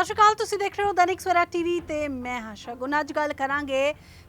ਸਤਿ ਸ਼੍ਰੀ ਅਕਾਲ, ਤੁਸੀਂ ਦੇਖ ਰਹੇ ਹੋ ਦੈਨਿਕ ਸਵੇਰਾ ਟੀਵੀ ਤੇ ਮੈਂ ਹਾਂ ਸ਼ਗੁਨ ਅੱਜ ਗੱਲ ਕਰਾਂਗੇ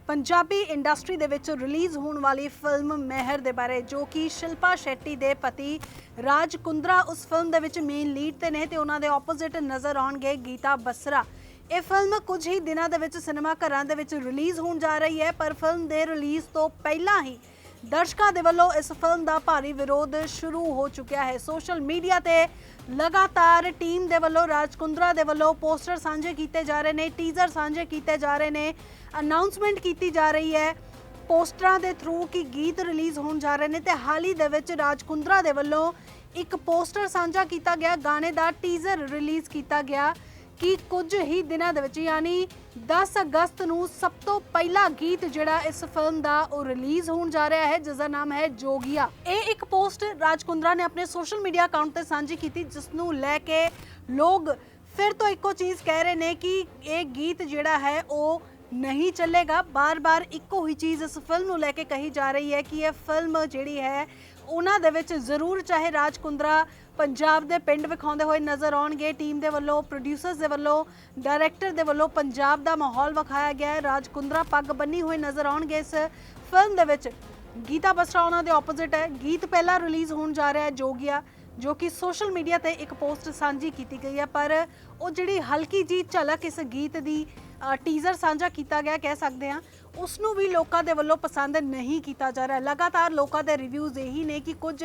ਪੰਜਾਬੀ ਇੰਡਸਟਰੀ ਦੇ ਵਿੱਚ ਰਿਲੀਜ਼ ਹੋਣ ਵਾਲੀ ਫਿਲਮ ਮਹਿਰ ਦੇ ਬਾਰੇ, ਜੋ ਕਿ ਸ਼ਿਲਪਾ ਸ਼ੈੱਟੀ ਦੇ ਪਤੀ ਰਾਜ ਕੁੰਦਰਾ ਉਸ ਫਿਲਮ ਦੇ ਵਿੱਚ ਮੇਨ ਲੀਡ ਤੇ ਨੇ ਤੇ ਉਹਨਾਂ ਦੇ ਆਪੋਜ਼ਿਟ ਨਜ਼ਰ ਆਉਣਗੇ ਗੀਤਾ ਬਸਰਾ। ਇਹ ਫਿਲਮ ਕੁਝ ਹੀ ਦਿਨਾਂ ਦੇ ਵਿੱਚ ਸਿਨੇਮਾ ਘਰਾਂ ਦੇ ਵਿੱਚ ਰਿਲੀਜ਼ ਹੋਣ ਜਾ ਰਹੀ ਹੈ, ਪਰ ਫਿਲਮ ਦੇ ਰਿਲੀਜ਼ ਤੋਂ ਪਹਿਲਾਂ ਹੀ ਦਰਸ਼ਕਾਂ ਦੇ ਵੱਲੋਂ ਇਸ ਫਿਲਮ ਦਾ ਭਾਰੀ ਵਿਰੋਧ ਸ਼ੁਰੂ ਹੋ ਚੁੱਕਿਆ ਹੈ। ਸੋਸ਼ਲ ਮੀਡੀਆ ਤੇ ਲਗਾਤਾਰ ਟੀਮ ਦੇ ਵੱਲੋਂ ਰਾਜਕੁੰਦਰਾ ਦੇ ਵੱਲੋਂ ਪੋਸਟਰ ਸਾਂਝੇ ਕੀਤੇ ਜਾ ਰਹੇ ਨੇ, ਟੀਜ਼ਰ ਸਾਂਝੇ ਕੀਤੇ ਜਾ ਰਹੇ ਨੇ, ਅਨਾਉਂਸਮੈਂਟ ਕੀਤੀ ਜਾ ਰਹੀ ਹੈ। ਪੋਸਟਰਾਂ ਦੇ ਥਰੂ ਕਿ ਗੀਤ ਰਿਲੀਜ਼ ਹੋਣ ਜਾ ਰਹੇ ਨੇ ਤੇ ਹਾਲ ਹੀ ਦੇ ਵਿੱਚ ਰਾਜਕੁੰਦਰਾ ਦੇ ਵੱਲੋਂ ਇੱਕ ਪੋਸਟਰ ਸਾਂਝਾ ਕੀਤਾ ਗਿਆ, ਗਾਣੇ ਦਾ ਟੀਜ਼ਰ ਰਿਲੀਜ਼ ਕੀਤਾ ਗਿਆ। ਕਿ ਕੁਝ ਹੀ ਦਿਨਾਂ ਦੇ ਵਿੱਚ ਯਾਨੀ 10 ਅਗਸਤ ਨੂੰ ਸਭ ਤੋਂ ਪਹਿਲਾ ਗੀਤ ਜਿਹੜਾ ਇਸ ਫਿਲਮ ਦਾ ਉਹ ਰਿਲੀਜ਼ ਹੋਣ ਜਾ ਰਿਹਾ ਹੈ ਜਿਸ ਦਾ ਨਾਮ ਹੈ ਜੋਗੀਆ। ਇਹ ਇੱਕ ਪੋਸਟ ਰਾਜਕੁੰਦਰਾ ਨੇ ਆਪਣੇ ਸੋਸ਼ਲ ਮੀਡੀਆ ਅਕਾਊਂਟ ਤੇ ਸਾਂਝੀ ਕੀਤੀ ਜਿਸ ਨੂੰ ਲੈ ਕੇ ਲੋਕ ਫਿਰ ਤੋਂ ਇੱਕੋ ਚੀਜ਼ ਕਹਿ ਰਹੇ ਨੇ ਕਿ ਇਹ ਗੀਤ ਜਿਹੜਾ ਹੈ ਉਹ ਨਹੀਂ ਚੱਲੇਗਾ। ਬਾਰ-ਬਾਰ ਇੱਕੋ ਹੀ ਚੀਜ਼ ਇਸ ਫਿਲਮ ਨੂੰ ਲੈ ਕੇ ਕਹੀ ਜਾ ਰਹੀ ਹੈ ਕਿ ਇਹ ਫਿਲਮ ਜਿਹੜੀ ਹੈ ਉਹਨਾਂ ਦੇ ਵਿੱਚ ਜ਼ਰੂਰ ਚਾਹੇ ਰਾਜ ਕੁੰਦਰਾ ਪੰਜਾਬ ਦੇ ਪਿੰਡ ਵਿਖਾਉਂਦੇ ਹੋਏ ਨਜ਼ਰ ਆਉਣਗੇ, ਟੀਮ ਦੇ ਵੱਲੋਂ ਪ੍ਰੋਡਿਊਸਰਸ ਦੇ ਵੱਲੋਂ ਡਾਇਰੈਕਟਰ ਦੇ ਵੱਲੋਂ ਪੰਜਾਬ ਦਾ ਮਾਹੌਲ ਵਿਖਾਇਆ ਗਿਆ ਹੈ। ਰਾਜ ਕੁੰਦਰਾ ਪੱਗ ਬੰਨੀ ਹੋਏ ਨਜ਼ਰ ਆਉਣਗੇ। ਇਸ ਫਿਲਮ ਦੇ ਵਿੱਚ ਗੀਤਾ ਬਸਰਾ ਉਹਨਾਂ ਦੇ ਆਪੋਜ਼ਿਟ ਹੈ। ਗੀਤ ਪਹਿਲਾਂ ਰਿਲੀਜ਼ ਹੋਣ ਜਾ ਰਿਹਾ ਹੈ ਜੋਗੀਆ, ਜੋ ਕਿ ਸੋਸ਼ਲ ਮੀਡੀਆ ਤੇ ਇੱਕ ਪੋਸਟ ਸਾਂਝੀ ਕੀਤੀ ਗਈ ਹੈ। ਪਰ ਉਹ ਜਿਹੜੀ ਹਲਕੀ ਜੀ ਝਲਕ ਇਸ ਗੀਤ ਦੀ ਟੀਜ਼ਰ ਸਾਂਝਾ ਕੀਤਾ ਗਿਆ, ਕਹਿ ਸਕਦੇ ਹਾਂ ਉਸ ਨੂੰ ਵੀ ਲੋਕਾਂ ਦੇ ਵੱਲੋਂ ਪਸੰਦ ਨਹੀਂ ਕੀਤਾ ਜਾ ਰਿਹਾ ਲਗਾਤਾਰ ਲੋਕਾਂ ਦੇ ਰਿਵਿਊਜ਼ ਇਹੀ ਨੇ ਕਿ ਕੁਝ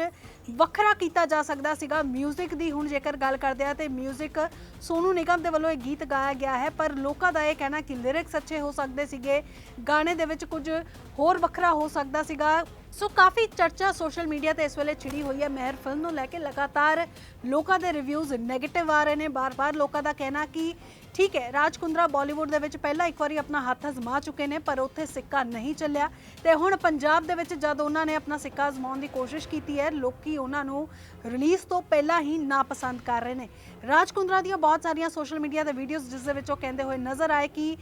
ਵੱਖਰਾ ਕੀਤਾ ਜਾ ਸਕਦਾ ਸੀਗਾ 뮤직 ਦੀ ਹੁਣ ਜੇਕਰ ਗੱਲ ਕਰਦੇ ਆ ਤੇ 뮤직 ਸੋਨੂ ਨਿਗਮ ਦੇ ਵੱਲੋਂ ਇਹ ਗੀਤ ਗਾਇਆ ਗਿਆ ਹੈ ਪਰ ਲੋਕਾਂ ਦਾ ਇਹ ਕਹਿਣਾ ਕਿ ਲਿਰਿਕਸ ਅੱਛੇ ਹੋ ਸਕਦੇ ਸੀਗੇ ਗਾਣੇ ਦੇ ਵਿੱਚ ਕੁਝ ਹੋਰ ਵੱਖਰਾ ਹੋ ਸਕਦਾ ਸੀਗਾ ਸੋ ਕਾਫੀ ਚਰਚਾ ਸੋਸ਼ਲ ਮੀਡੀਆ ਤੇ ਇਸ ਵੇਲੇ ਛਿੜੀ ਹੋਈ ਹੈ ਮਹਿਰ ਫਿਲਮ ਨੂੰ ਲੈ ਕੇ। ਲਗਾਤਾਰ ਲੋਕਾਂ ਦੇ ਰਿਵਿਊਜ਼ 네ਗੇਟਿਵ ਆ ਰਹੇ ਨੇ। ਬਾਰ-ਬਾਰ ਲੋਕਾਂ ਦਾ ਕਹਿਣਾ ਕਿ ਠੀਕ ਹੈ ਰਾਜ ਕੁੰਦਰਾ ਬਾਲੀਵੁੱਡ ਦੇ ਵਿੱਚ ਪਹਿਲਾਂ ਇੱਕ ਵਾਰੀ ਆਪਣਾ ਹੱਥ ਅਜ਼ਮਾ ਚੁੱਕੇ ਨੇ, ਪਰ ਉੱਥੇ ਸਿੱਕਾ ਨਹੀਂ ਚੱਲਿਆ। ਤੇ ਹੁਣ ਪੰਜਾਬ ਦੇ ਵਿੱਚ ਜਦ ਉਹਨਾਂ ਨੇ ਆਪਣਾ ਸਿੱਕਾ ਅਜ਼ਮਾਉਣ ਦੀ ਕੋਸ਼ਿਸ਼ ਕੀਤੀ ਹੈ, ਲੋਕੀ ਉਹਨਾਂ ਨੂੰ ਰਿਲੀਜ਼ ਤੋਂ ਪਹਿਲਾਂ ਹੀ ਨਾਪਸੰਦ ਕਰ ਰਹੇ ਨੇ। ਰਾਜ ਕੁੰਦਰਾ ਦੀਆਂ ਬਹੁਤ ਸਾਰੀਆਂ ਸੋਸ਼ਲ ਮੀਡੀਆ ਤੇ ਵੀਡੀਓਜ਼ ਜਿਸ ਦੇ ਵਿੱਚ ਉਹ ਕਹਿੰਦੇ ਹੋਏ ਨਜ਼ਰ ਆਏ ਕਿ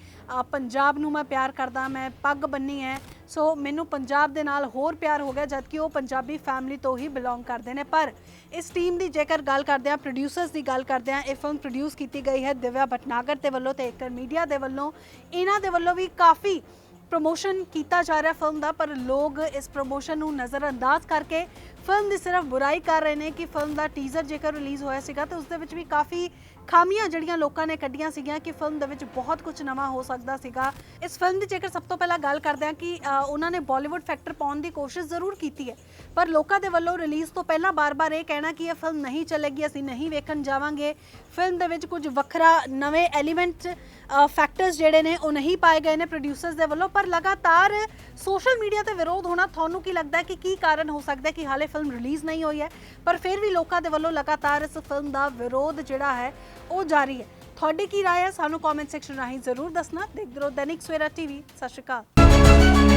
ਪੰਜਾਬ ਨੂੰ ਮੈਂ ਪਿਆਰ ਕਰਦਾ, ਮੈਂ ਪੱਗ ਬੰਨੀ ਹੈ ਸੋ ਮੈਨੂੰ ਪੰਜਾਬ ਦੇ ਨਾਲ ਹੋਰ ਪਿਆਰ ਹੋ ਗਿਆ, ਜਦਕਿ ਉਹ ਪੰਜਾਬੀ ਫੈਮਿਲੀ ਤੋਂ ਹੀ ਬਿਲੋਂਗ ਕਰਦੇ ਨੇ। ਪਰ ਇਸ ਟੀਮ ਦੀ ਜੇਕਰ ਗੱਲ ਕਰਦੇ ਆ ਪ੍ਰੋਡਿਊਸਰਸ ਦੀ ਗੱਲ ਕਰਦੇ ਆ ਇਹ ਫਿਲਮ ਪ੍ਰੋਡਿਊਸ ਕੀਤੀ ਗਈ ਹੈ ਦਿਵਿਆ ਭਟਨਾਗਰ ਦੇ ਵੱਲੋਂ ਤੇ ਏਕਰ ਮੀਡੀਆ ਦੇ ਵੱਲੋਂ। ਇਹਨਾਂ ਦੇ ਵੱਲੋਂ ਵੀ ਕਾਫੀ ਪ੍ਰੋਮੋਸ਼ਨ ਕੀਤਾ ਜਾ ਰਿਹਾ ਫਿਲਮ ਦਾ, ਪਰ ਲੋਕ ਇਸ ਪ੍ਰੋਮੋਸ਼ਨ ਨੂੰ ਨਜ਼ਰਅੰਦਾਜ਼ ਕਰਕੇ ਫਿਲਮ ਦੀ ਸਿਰਫ ਬੁਰਾਈ ਕਰ ਰਹੇ ਨੇ ਕਿ ਫਿਲਮ ਦਾ ਟੀਜ਼ਰ ਜੇਕਰ ਰਿਲੀਜ਼ ਹੋਇਆ ਸੀਗਾ ਤੇ ਉਸ ਦੇ ਵਿੱਚ ਵੀ ਕਾਫੀ ਖਾਮੀਆਂ ਜਿਹੜੀਆਂ ਲੋਕਾਂ ਨੇ ਕੱਢੀਆਂ ਸੀਗੀਆਂ ਕਿ ਫਿਲਮ ਦੇ ਵਿੱਚ ਬਹੁਤ ਕੁਝ ਨਵਾਂ ਹੋ ਸਕਦਾ ਸੀਗਾ। ਇਸ ਫਿਲਮ ਦੀ ਜੇਕਰ ਸਭ ਤੋਂ ਪਹਿਲਾਂ ਗੱਲ ਕਰਦੇ ਹਾਂ ਕਿ ਉਹਨਾਂ ਨੇ ਬਾਲੀਵੁੱਡ ਫੈਕਟਰ ਪਾਉਣ ਦੀ ਕੋਸ਼ਿਸ਼ ਜ਼ਰੂਰ ਕੀਤੀ ਹੈ। ਪਰ ਲੋਕਾਂ ਦੇ ਵੱਲੋਂ ਰਿਲੀਜ਼ ਤੋਂ ਪਹਿਲਾਂ ਬਾਰ-ਬਾਰ ਇਹ ਕਹਿਣਾ ਕਿ ਇਹ ਫਿਲਮ ਨਹੀਂ ਚੱਲੇਗੀ, ਅਸੀਂ ਨਹੀਂ ਵੇਖਣ ਜਾਵਾਂਗੇ। ਫਿਲਮ ਦੇ ਵਿੱਚ ਕੁਝ ਵੱਖਰਾ ਨਵੇਂ ਐਲੀਮੈਂਟ ਫੈਕਟਰਸ ਜਿਹੜੇ ਨੇ ਉਹ ਨਹੀਂ ਪਾਏ ਗਏ ਨੇ ਪ੍ਰੋਡਿਊਸਰਸ ਦੇ ਵੱਲੋਂ। ਪਰ ਲਗਾਤਾਰ ਸੋਸ਼ਲ ਮੀਡੀਆ ਤੇ ਵਿਰੋਧ ਹੋਣਾ ਤੁਹਾਨੂੰ ਕੀ ਲੱਗਦਾ ਹੈ ਕਿ ਕੀ ਕਾਰਨ ਹੋ ਸਕਦਾ ਹੈ ਕਿ ਹਾਲੇ ਫਿਲਮ ਰਿਲੀਜ਼ ਨਹੀਂ ਹੋਈ ਹੈ ਪਰ ਫਿਰ ਵੀ ਲੋਕਾਂ ਦੇ ਵੱਲੋਂ ਲਗਾਤਾਰ ਇਸ ਫਿਲਮ ਦਾ ਵਿਰੋਧ ਜਿਹੜਾ ਹੈ ਉਹ ਜਾਰੀ ਹੈ ਤੁਹਾਡੀ ਕੀ رائے ਹੈ ਸਾਨੂੰ ਕਮੈਂਟ ਸੈਕਸ਼ਨ ਰਾਹੀਂ ਜ਼ਰੂਰ ਦੱਸਣਾ ਦੇਖਦੇ ਰਹੋ ਦੈਨਿਕ ਸਵੇਰਾ ਟੀਵੀ ਸਤਿ ਸ਼੍ਰੀ ਅਕਾਲ